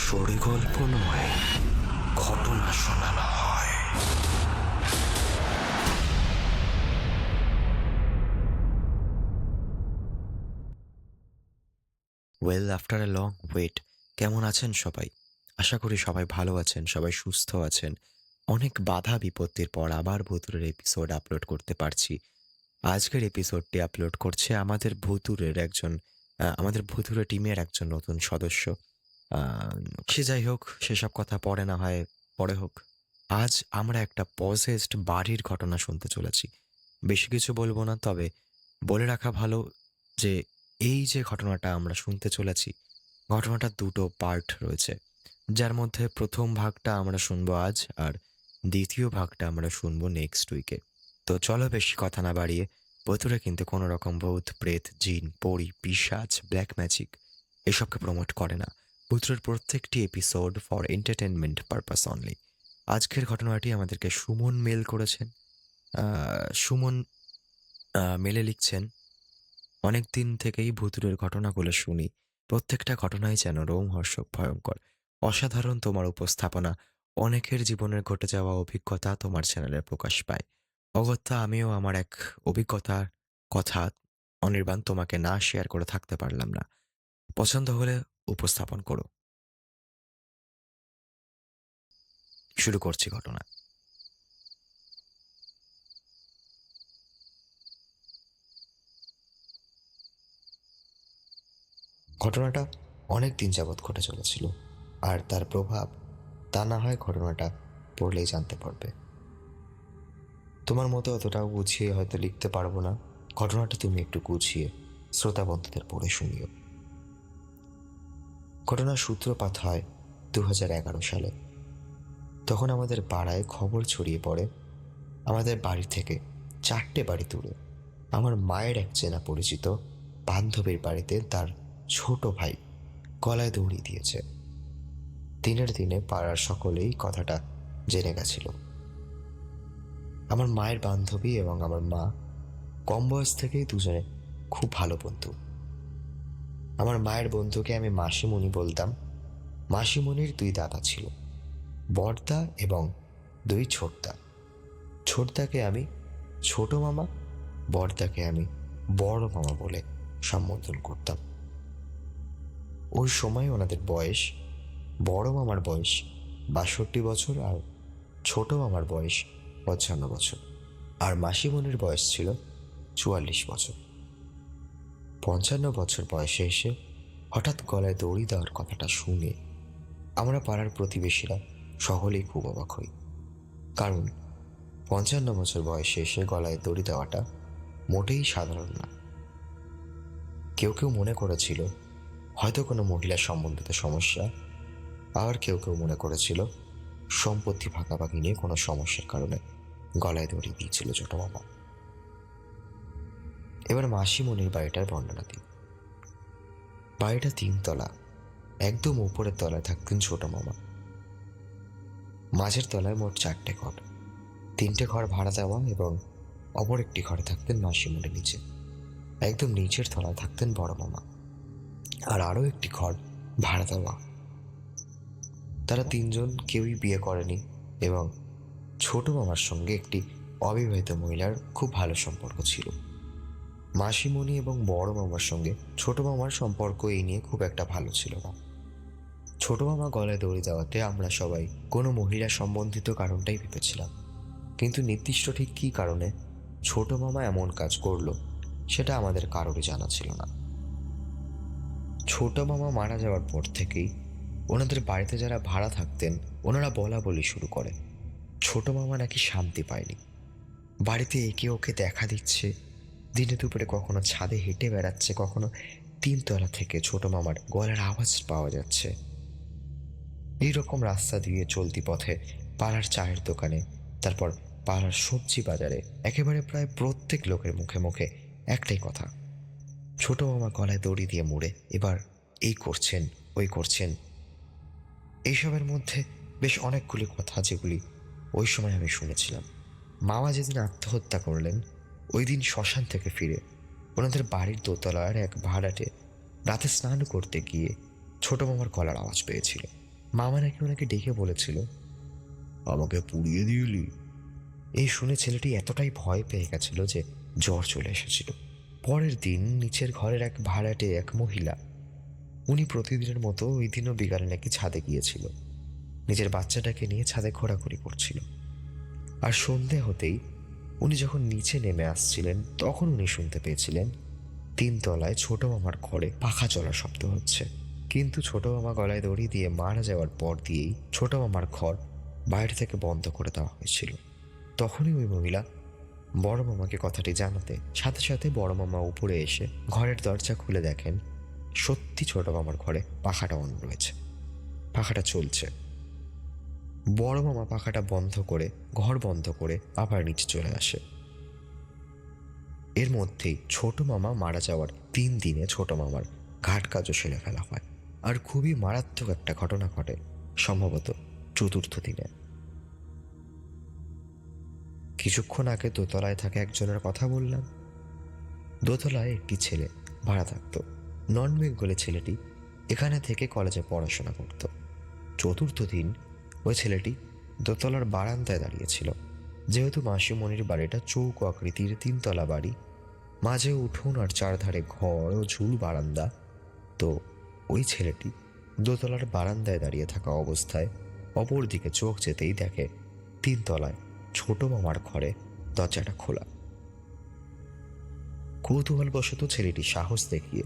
আসরে গল্প নয়, ঘটনা শোনানো হয়। Well after a long wait কেমন আছেন সবাই? আশা করি সবাই ভালো আছেন, সবাই সুস্থ আছেন। অনেক বাধা বিপত্তির পর আবার ভুতুরের এপিসোড আপলোড করতে পারছি। আজকের এপিসোডটি আপলোড করছে আমাদের ভুতুরের একজন আমাদের ভুতুরে টিমের একজন নতুন সদস্য। সে যাই হোক, সেসব কথা পরে না হয়, পরে হোক। আজ আমরা একটা পজেস্ট বাড়ির ঘটনা শুনতে চলেছি। বেশি কিছু বলব না, তবে বলে রাখা ভালো যে, এই যে ঘটনাটা আমরা শুনতে চলেছি, ঘটনাটা দুটো পার্ট রয়েছে। যার মধ্যে প্রথম ভাগটা আমরা শুনব আজ, আর দ্বিতীয় ভাগটা আমরা শুনব নেক্সট উইকে তো চলো বেশি কথা না বাড়িয়ে, ভেতরে কিন্তু কোনো রকম ভূত, প্রেত, জিন, পরি পিসাচ ব্ল্যাক ম্যাজিক এসবকে প্রমোট করে না। ভূতের প্রত্যেকটি episode for entertainment purpose only আজকের ঘটনাটি আমাদেরকে সুমন মেল করেছেন। সুমন মেলে লিখছেন, অনেক দিন থেকেই ভুতুরের ঘটনাগুলো শুনি। প্রত্যেকটা ঘটনাই যেন রোমহর্ষক, ভয়ঙ্কর। অসাধারণ তোমার উপস্থাপনা। অনেকের জীবনের ঘটে যাওয়া অভিজ্ঞতা তোমার চ্যানেলে প্রকাশ পায়। অগত্যা আমিও আমার এক অভিজ্ঞতার কথা অনির্বাণ তোমাকে না শেয়ার করে থাকতে পারলাম না। পছন্দ হলে উপস্থাপন করো। শুরু করছি ঘটনা। ঘটনাটা অনেক দিন যাবৎ ঘটে চলেছিল, আর তার প্রভাব তা না হয় ঘটনাটা পড়লেই জানতে পারবে। তোমার মতো অতটাও গুছিয়ে হয়তো লিখতে পারব না। ঘটনাটা তুমি একটু গুছিয়ে শ্রোতা বন্ধুদের পড়ে শুনিও। ঘটনার সূত্রপাত হয় দু সালে। তখন আমাদের পাড়ায় খবর ছড়িয়ে পড়ে, আমাদের বাড়ি থেকে চারটে বাড়ি দূরে। আমার মায়ের এক চেনা পরিচিত বান্ধবীর বাড়িতে তার ছোট ভাই গলায় দৌড়ি দিয়েছে। দিনের দিনে পাড়ার সকলেই কথাটা জেনে গেছিল। আমার মায়ের বান্ধবী এবং আমার মা কম বয়স থেকেই দুজনে খুব ভালো বন্ধু। আমার মায়ের বন্ধুকে আমি মাসিমণি বলতাম। মাসিমণির দুই দাদা ছিল বড়দা এবং দুই ছোটদা। ছোটদাকে আমি ছোট মামা বড়দাকে আমি বড় মামা বলে সম্বোধন করতাম। ওই সময় ওনাদের বয়স, বড় মামার বয়স বাষট্টি বছর আর ছোট মামার বয়স পঞ্চান্ন বছর। আর মাসিমণির বয়স ছিল চুয়াল্লিশ বছর। পঞ্চান্ন বছর বয়সে এসে হঠাৎ গলায় দড়ি দেওয়ার কথাটা শুনে আমরা পাড়ার প্রতিবেশীরা সকলেই খুব অবাক হই। কারণ পঞ্চান্ন বছর বয়সে এসে গলায় দড়ি দেওয়াটা মোটেই সাধারণ না। কেউ কেউ মনে করেছিল হয়তো কোনো মহিলা সম্বন্ধিত সমস্যা আবার কেউ কেউ মনে করেছিল সম্পত্তি ভাগাভাগি নিয়ে কোনো সমস্যার কারণে গলায় দড়ি দিয়েছিল ছোট মামা। এবার মাসিমণির বাড়িটার বর্ণনা দিই বাড়িটা তিনতলা, একদম উপরের তলায় থাকতেন ছোট মামা। মাঝের তলায় মোট চারটে ঘর, তিনটে ঘর ভাড়া দেওয়া এবং অপর একটি ঘরে থাকতেন মাসিমণির নিচে। একদম নিচের তলায় থাকতেন বড় মামা। আর আরও একটি ঘর ভাড়া দেওয়া। তারা তিনজন কেউই বিয়ে করেনি এবং ছোট মামার সঙ্গে একটি অবিবাহিত মহিলার খুব ভালো সম্পর্ক ছিল। মাসিমণি এবং বড় মামার সঙ্গে ছোট মামার সম্পর্ক এই নিয়ে খুব একটা ভালো ছিল না। ছোট মামা গলায় দৌড়ে দেওয়াতে আমরা সবাই কোনো মহিলা সম্বন্ধিত কারণটাই ভেবেছিলাম। কিন্তু নির্দিষ্ট ঠিক কী কারণে ছোট মামা এমন কাজ করল, সেটা আমাদের কারোরই জানা ছিল না। ছোট মামা মারা যাওয়ার পর থেকেই ওনাদের বাড়িতে যারা ভাড়া থাকতেন, ওনারা বলা বলি শুরু করে। ছোট মামা নাকি শান্তি পায়নি। বাড়িতে একে ওকে দেখা দিচ্ছে দিনে দুপুরে কখনো ছাদে হেঁটে বেড়াচ্ছে, কখনো তিনতলা থেকে ছোট মামার গলার আওয়াজ পাওয়া যাচ্ছে। এই রকম রাস্তা দিয়ে চলতি পথে পাড়ার চায়ের দোকানে, তারপর পাড়ার সবজি বাজারে, একেবারে প্রায় প্রত্যেক লোকের মুখে মুখে একটাই কথা। ছোট মামা গলায় দড়ি দিয়ে মুড়ে, এবার এই করছেন, ওই করছেন। এইসবের মধ্যে বেশ অনেকগুলি কথা যেগুলি ওই সময় আমি শুনেছিলাম। মামা যেদিন আত্মহত্যা করলেন ওই দিন শ্মশান থেকে ফিরে ওনাদের বাড়ির দোতলার এক ভাড়াটে রাতে স্নান করতে গিয়ে ছোট মামার গলার আওয়াজ পেয়েছিল। মামা নাকি ওনাকে ডেকে বলেছিল আমাকে পুড়িয়ে দিলি? এই শুনে ছেলেটি এতটাই ভয় পেয়ে গেছিল যে জ্বর চলে এসেছিল। পরের দিন নিচের ঘরের এক ভাড়াটে এক মহিলা উনি প্রতিদিনের মতো ওই দিনও বিকালে নাকি ছাদে গিয়েছিল। নিজের বাচ্চাটাকে নিয়ে ছাদে ঘোরাঘুরি করছিল। আর সন্ধে হতেই উনি যখন নিচে নেমে আসছিলেন, তখন উনি শুনতে পেয়েছিলেন তিনতলায় ছোট মামার ঘরে পাখা চলা শব্দ হচ্ছে। কিন্তু ছোট মামা গলায় দড়ি দিয়ে মারা যাওয়ার পর দিয়েই ছোট মামার ঘর বাইরে থেকে বন্ধ করে দেওয়া হয়েছিল। তখনই ওই মহিলা বড় মামাকে কথাটি জানাতে, সাথে সাথে বড় মামা উপরে এসে ঘরের দরজা খুলে দেখেন, সত্যি ছোট মামার ঘরে পাখাটা অন রয়েছে। পাখাটা চলছে। বড় মামা পাখাটা বন্ধ করে, ঘর বন্ধ করে আবার নিচে চলে আসে। এর মধ্যেই ছোট মামা মারা যাওয়ার তিন দিনে ছোট মামার ঘাট কাজও সেরে ফেলা হয় আর খুবই মারাত্মক একটা ঘটনা ঘটে, সম্ভবত চতুর্থ দিনে। কিছুক্ষণ আগে দোতলায় থাকা একজনের কথা বললাম। দোতলায় একটি ছেলে ভাড়া থাকতো। নন বেঙ্গলের ছেলেটি এখানে থেকে কলেজে পড়াশোনা করত। চতুর্থ দিন ওই ছেলেটি দোতলার বারান্দায় দাঁড়িয়েছিল। যেহেতু মাসিমণির বাড়িটা চৌকো আকৃতির তিনতলা বাড়ি, মাঝে উঠোন আর চারধারে ঘর ও ঝুল বারান্দা, তো ওই ছেলেটি দোতলার বারান্দায় দাঁড়িয়ে থাকা অবস্থায় অপর দিকে চোখ যেতেই দেখে, তিনতলায় ছোট মামার ঘরে দরজাটা খোলা। কৌতূহলবশত ছেলেটি সাহস দেখিয়ে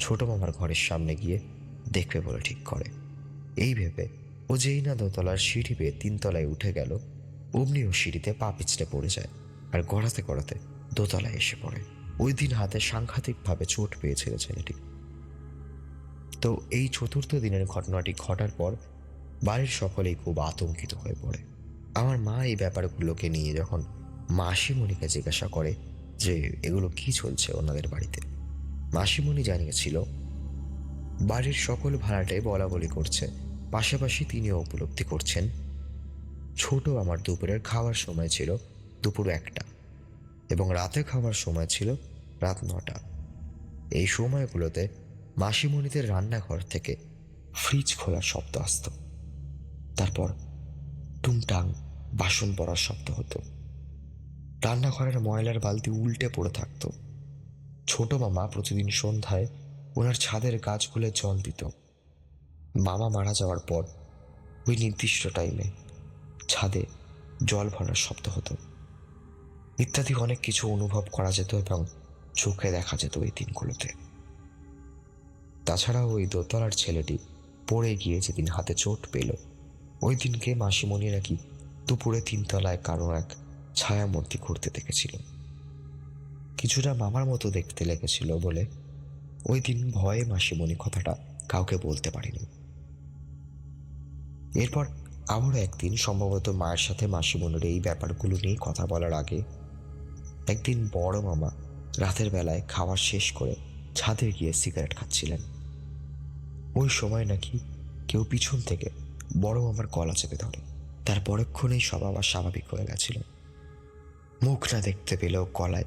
ছোট মামার ঘরের সামনে গিয়ে দেখবে বলে ঠিক করে। এই ভেবে ও যেই না দোতলার সিঁড়ি পেয়ে তিনতলায় উঠে গেল, অমনি ও সিঁড়িতে পা পিছলে পড়ে যায় আর গড়াতে গড়াতে দোতলায় এসে পড়ে। ওই দিন হাতে সাংঘাতিকভাবে চোট পেয়েছিল ছেলেটি। তো এই চতুর্থ দিনের ঘটনাটি ঘটার পর বাড়ির সকলেই খুব আতঙ্কিত হয়ে পড়ে। আমার মা এই ব্যাপারগুলোকে নিয়ে যখন মাসিমণিকে জিজ্ঞাসা করে যে এগুলো কি চলছে ওনাদের বাড়িতে, মাসিমণি জানিয়েছিল, বাড়ির সকল ভাড়াটে বলা বলি করছে। পাশাপাশি তিনিও উপলব্ধি করছেন, ছোট আমার দুপুরের খাওয়ার সময় ছিল দুপুর একটা এবং রাতে খাওয়ার সময় ছিল রাত নটা। এই সময়গুলোতে মাসিমণিদের রান্নাঘর থেকে ফ্রিজ খোলার শব্দ আসত। তারপর টুংটাং বাসন পড়ার শব্দ হতো। রান্নাঘরের ময়লার বালতি উল্টে পড়ে থাকতো। ছোট মামা প্রতিদিন সন্ধ্যায় ওনার ছাদের গাছগুলো জল দিত। মামা মারা যাওয়ার পর ওই নির্দিষ্ট টাইমে ছাদে জল ভরার শব্দ হতো। ইত্যাদি অনেক কিছু অনুভব করা যেত এবং চোখে দেখা যেত ওই দিনগুলোতে। তাছাড়া ওই দোতলার ছেলেটি পড়ে গিয়ে যেদিন হাতে চোট পেল, ওই দিনকে মাসিমণি নাকি দুপুরে তিনতলায় কারও এক ছায়ামূর্তি ঘুরতে দেখেছিল। কিছুটা মামার মতো দেখতে লেগেছিল বলে ওই দিন ভয়ে মাসিমণি কথাটা কাউকে বলতে পারিনি। এরপর আবারও একদিন সম্ভবত মায়ের সাথে মাসিমণির এই ব্যাপারগুলো নিয়ে কথা বলার আগে একদিন বড় মামা রাতের বেলায় খাওয়া শেষ করে ছাদে গিয়ে সিগারেট খাচ্ছিলেন। ওই সময় নাকি কেউ পিছন থেকে বড় মামার গলা চেপে ধরে। তার পরক্ষণেই সব আবার স্বাভাবিক হয়ে গেছিল। মুখ না দেখতে পেলেও গলায়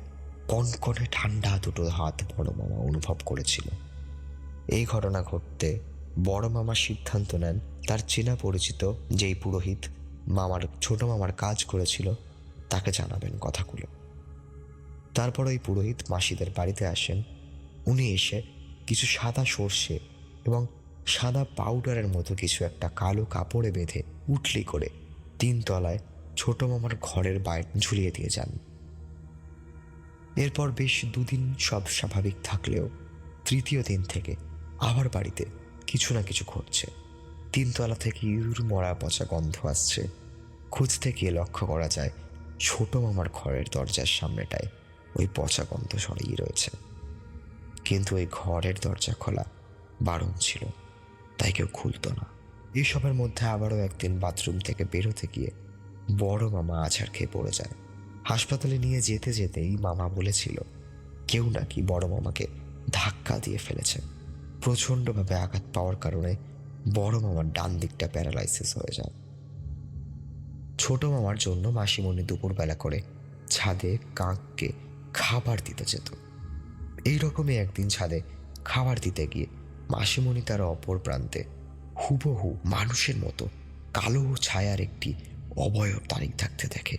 কনকনে ঠান্ডা দুটো হাত বড় মামা অনুভব করেছিল। এই ঘটনা ঘটতে বড় মামা সিদ্ধান্ত নেন তার চেনা পরিচিত যেই পুরোহিত মামার, ছোট মামার কাজ করেছিল, তাকে জানাবেন কথাগুলো। তারপর ওই পুরোহিত মাসিদের বাড়িতে আসেন। উনি এসে কিছু সাদা সর্ষে এবং সাদা পাউডারের মতো কিছু একটা কালো কাপড়ে বেঁধে উটলি করে তিন তলায় ছোট মামার ঘরের বাইরে ঝুলিয়ে দিয়ে যান। এরপর বেশ দুদিন সব স্বাভাবিক থাকলেও তৃতীয় দিন থেকে আবার বাড়িতে কিছু না কিছু ঘটছে। তিনতলা থেকে ইঁদুর মরা পচা গন্ধ আসছে। খুঁজতে গিয়ে লক্ষ্য করা যায়, ছোট মামার ঘরের দরজার সামনেটায় ওই পচা গন্ধ সরিয়ে রয়েছে। কিন্তু ওই ঘরের দরজা খোলা বারণ ছিল, তাই কেউ খুলতো না। এইসবের মধ্যে আবারও একদিন বাথরুম থেকে বেরোতে গিয়ে বড় মামা আছাড় খেয়ে পড়ে যায়। হাসপাতালে নিয়ে যেতে যেতেই মামা বলেছিল, কেউ নাকি বড় মামাকে ধাক্কা দিয়ে ফেলেছে। প্রচণ্ডভাবে আঘাত পাওয়ার কারণে বড় মামার ডান দিকটা প্যারালাইসিস হয়ে যায়। ছোট মামার জন্য মাসিমণি দুপুরবেলা করে ছাদে কাককে খাবার দিতে যেত। এই রকমই একদিন ছাদে খাবার দিতে গিয়ে মাসিমণি তার অপর প্রান্তে হুবহু মানুষের মতো কালো ছায়ার একটি অবয়ব তারিখ থাকতে দেখে।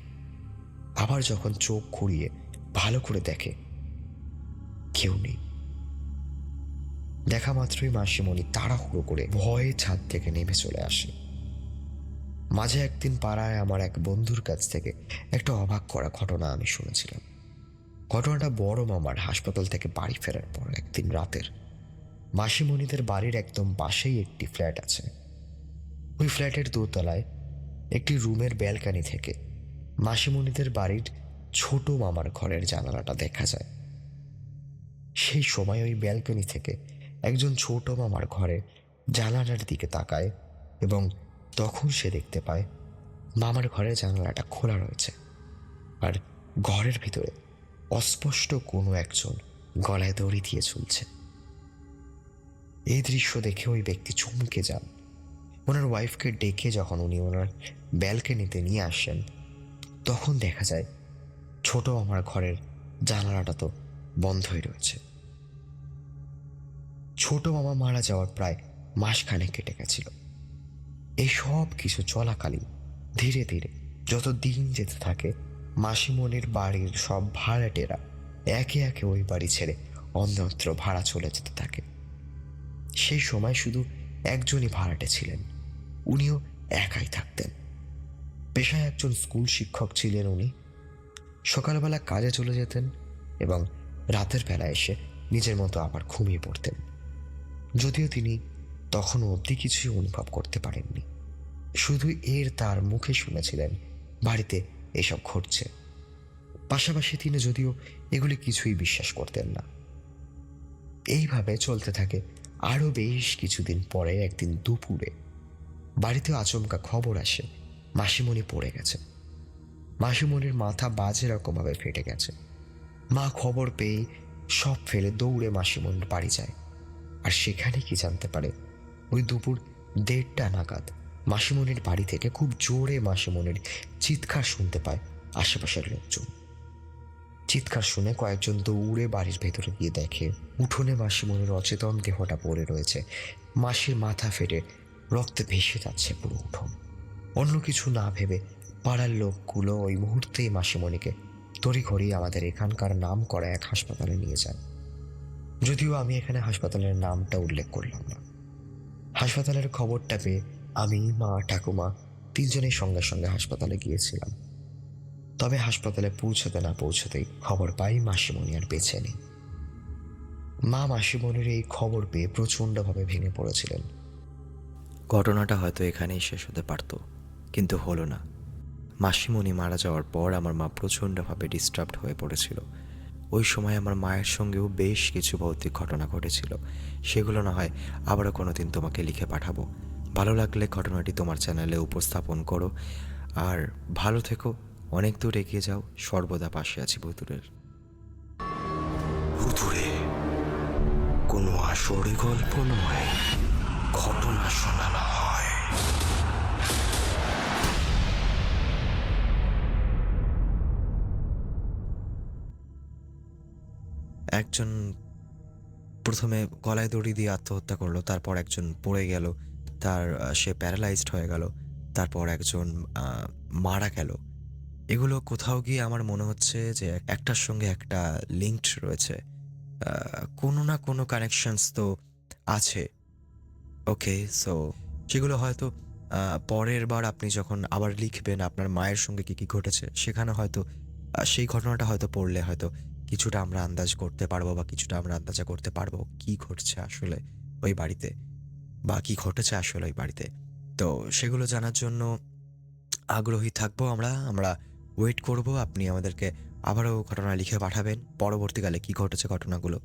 আবার যখন চোখ ঘুরিয়ে ভালো করে দেখে, কেউ নেই। দেখা মাত্রই মাসিমণি তাড়াহুড়ো করে ভয়ে ছাদ থেকে নেমে চলে আসে। মাঝে একদিন পাড়ায় আমার এক বন্ধুর কাছ থেকে একটা অবাক করা ঘটনা আমি শুনেছিলাম। ঘটনাটা বড় মামার হাসপাতাল থেকে বাড়ি ফেরার পর একদিন রাতের। মাসিমণিদের বাড়ির একদম পাশেই একটি ফ্ল্যাট আছে। ওই ফ্ল্যাটের দোতলায় একটি রুমের ব্যালকানি থেকে মাসিমণিদের বাড়ির ছোট মামার ঘরের জানালাটা দেখা যায়। সেই সময় ওই ব্যালকনি থেকে একজন ছোট মামার ঘরে জানালার দিকে তাকায় এবং তখন সে দেখতে পায় মামার ঘরের জানালাটা খোলা রয়েছে আর ঘরের ভিতরে অস্পষ্ট কোনো একজন গলায় দড়ি দিয়ে ঝুলছে। এই দৃশ্য দেখে ওই ব্যক্তি চমকে যান। ওনার ওয়াইফকে ডেকে যখন উনি ওনার ব্যালকনিতে নিয়ে আসেন, তখন দেখা যায় ছোট আমার ঘরের জানালাটা তো বন্ধই রয়েছে। ছোট মামা মারা যাওয়ার প্রায় মাসখানেক কেটে গেছিল। এই সব কিছু চলাকালীন ধীরে ধীরে যত দিন যেতে থাকে, মাসিমণির বাড়ির সব ভাড়াটেরা একে একে ওই বাড়ি ছেড়ে অন্যত্র ভাড়া চলে যেতে থাকে। সেই সময় শুধু একজনই ভাড়াটে ছিলেন, উনিও একাই থাকতেন। পেশায় একজন স্কুল শিক্ষক ছিলেন উনি। সকালবেলা কাজে চলে যেতেন এবং রাতের বেলা এসে নিজের মতো আবার ঘুমিয়ে পড়তেন। যদিও তিনি তখনও অবধি কিছুই অনুভব করতে পারেননি। শুধু এর তার মুখে শুনেছিলেন, বাড়িতে এসব ঘটছে। পাশাপাশি তিনি যদিও এগুলি কিছুই বিশ্বাস করতেন না। এইভাবে চলতে থাকে আরও বেশ কিছুদিন পরে একদিন দুপুরে। বাড়িতে আচমকা খবর আসে, মাসিমণি পড়ে গেছে। মাসিমণির মাথা বাজে রকমভাবে ফেটে গেছে। মা খবর পেয়ে সব ফেলে দৌড়ে মাসিমণির বাড়ি যায়। আর সেখানে কি জানতে পারে? ওই দুপুর দেড়টা নাগাদ মাসিমণির বাড়ি থেকে খুব জোরে মাসিমণির চিৎকার শুনতে পায় আশেপাশের লোকজন। চিৎকার শুনে কয়েকজন দৌড়ে বাড়ির ভেতরে গিয়ে দেখে উঠোনে মাসিমণির অচেতন দেহটা পড়ে রয়েছে। মাসির মাথা ফেটে রক্তে ভেসে যাচ্ছে পুরো উঠোন। অন্য কিছু না ভেবে পাড়ার লোকগুলো ওই মুহূর্তেই মাসিমণিকে তড়িঘড়ি আমাদের এখানকার নাম করা এক হাসপাতালে নিয়ে যায়। যদিও আমি এখানে হাসপাতালের নামটা উল্লেখ করলাম না। হাসপাতালের খবরটা পেয়ে আমি, মা, ঠাকুমা তিনজনের সঙ্গে সঙ্গে হাসপাতালে গিয়েছিলাম। তবে হাসপাতালে পৌঁছতে না পৌঁছতেই খবর পাই মাসিমণি আর বেঁচে নেই। মা মাসিমণির এই খবর পেয়ে প্রচণ্ডভাবে ভেঙে পড়েছিলেন। ঘটনাটা হয়তো এখানেই শেষ হতে পারত, কিন্তু হলো না। মাসিমণি মারা যাওয়ার পর আমার মা প্রচণ্ডভাবে ডিস্টার্বড হয়ে পড়েছিল। ওই সময় আমার মায়ের সঙ্গেও বেশ কিছু ভৌতিক ঘটনা ঘটেছিল। সেগুলো না হয় আবারও কোনো দিন তোমাকে লিখে পাঠাবো। ভালো লাগলে ঘটনাটি তোমার চ্যানেলে উপস্থাপন করো। আর ভালো থেকো, অনেক দূর এগিয়ে যাও। সর্বদা পাশে আছি ভুতুরের। ভুতুরে, কোনো আসরে গল্প নয়, ঘটনা শোনানো একজন প্রথমে গলায় দড়ি দিয়ে আত্মহত্যা করল, তারপর একজন পড়ে গেল, তার সে প্যারালাইজড হয়ে গেল, তারপর একজন মারা গেল। এগুলো কোথাও গিয়ে আমার মনে হচ্ছে যে একটার সঙ্গে একটা লিঙ্কড রয়েছে। কোনো না কোনো কানেকশনস তো আছে। ওকে সো সেগুলো হয়তো পরের বার আপনি যখন আবার লিখবেন আপনার মায়ের সঙ্গে কি কি ঘটেছে, সেখানে হয়তো সেই ঘটনাটা হয়তো পড়লে হয়তো কিছুটা আমরা আন্দাজ করতে পারব বা কিছুটা আমরা আন্দাজা করতে পারব কি ঘটছে আসলে ওই বাড়িতে বা কি ঘটেছে আসলে ওই বাড়িতে। তো সেগুলো জানার জন্য আগ্রহী থাকব আমরা। আমরা ওয়েট করব, আপনি আমাদেরকে আবারও ঘটনা লিখে পাঠাবেন পরবর্তীকালে কি ঘটেছে ঘটনাগুলো।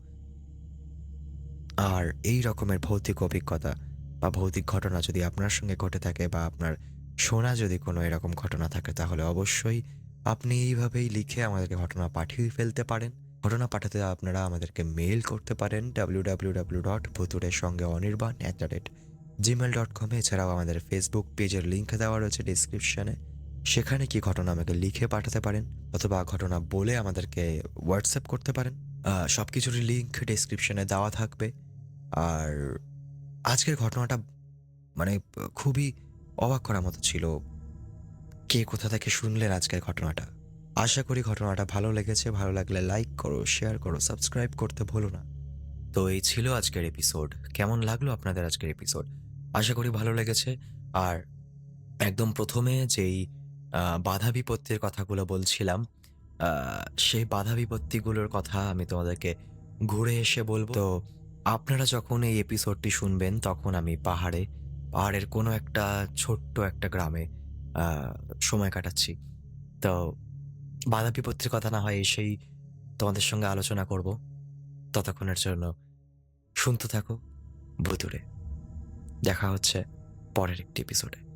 আর এই রকমের ভৌতিক অভিজ্ঞতা বা ভৌতিক ঘটনা যদি আপনার সঙ্গে ঘটে থাকে বা আপনার শোনা যদি কোনো এরকম ঘটনা থাকে তাহলে অবশ্যই আপনি এইভাবেই লিখে আমাদেরকে ঘটনা পাঠিয়ে ফেলতে পারেন। ঘটনা পাঠাতে আপনারা আমাদেরকে মেল করতে পারেন ডাব্লিউ ডাব্লিউ ডাব্লিউ ডট ভুতুরের সঙ্গে Anirban at the rate gmail dot কমে এছাড়াও আমাদের ফেসবুক পেজের লিঙ্ক দেওয়া রয়েছে ডিসক্রিপশনে সেখানে কি ঘটনা আমাকে লিখে পাঠাতে পারেন অথবা ঘটনা বলে আমাদেরকে হোয়াটসঅ্যাপ করতে পারেন। সব কিছুরই লিঙ্ক ডিসক্রিপশনে দেওয়া থাকবে। আর আজকের ঘটনাটা মানে খুবই অবাক করার মতো ছিল। কে কোথা থেকে শুনলেন আজকের ঘটনাটা? আশা করি ঘটনাটা ভালো লেগেছে। ভালো লাগলে লাইক করো শেয়ার করো সাবস্ক্রাইব করতে ভুলো না। তো এই ছিল আজকের এপিসোড কেমন লাগল আপনাদের আজকের এপিসোড আশা করি ভালো লেগেছে। আর একদম প্রথমে যেই বাধা বিপত্তির কথাগুলো বলছিলাম সেই বাধা বিপত্তিগুলোর কথা আমি তোমাদেরকে ঘুরে এসে বলব। তো আপনারা যখন এই এপিসোডটি শুনবেন, তখন আমি পাহাড়ে, পাহাড়ের কোনো একটা ছোট্ট একটা গ্রামে সময় কাটাচ্ছি। তো বাধা বিপত্তির কথা না হয় এসেই তোমাদের সঙ্গে আলোচনা করব। ততক্ষণের জন্য শুনতে থাকো। ভুতুরে দেখা হচ্ছে পরের একটি এপিসোডে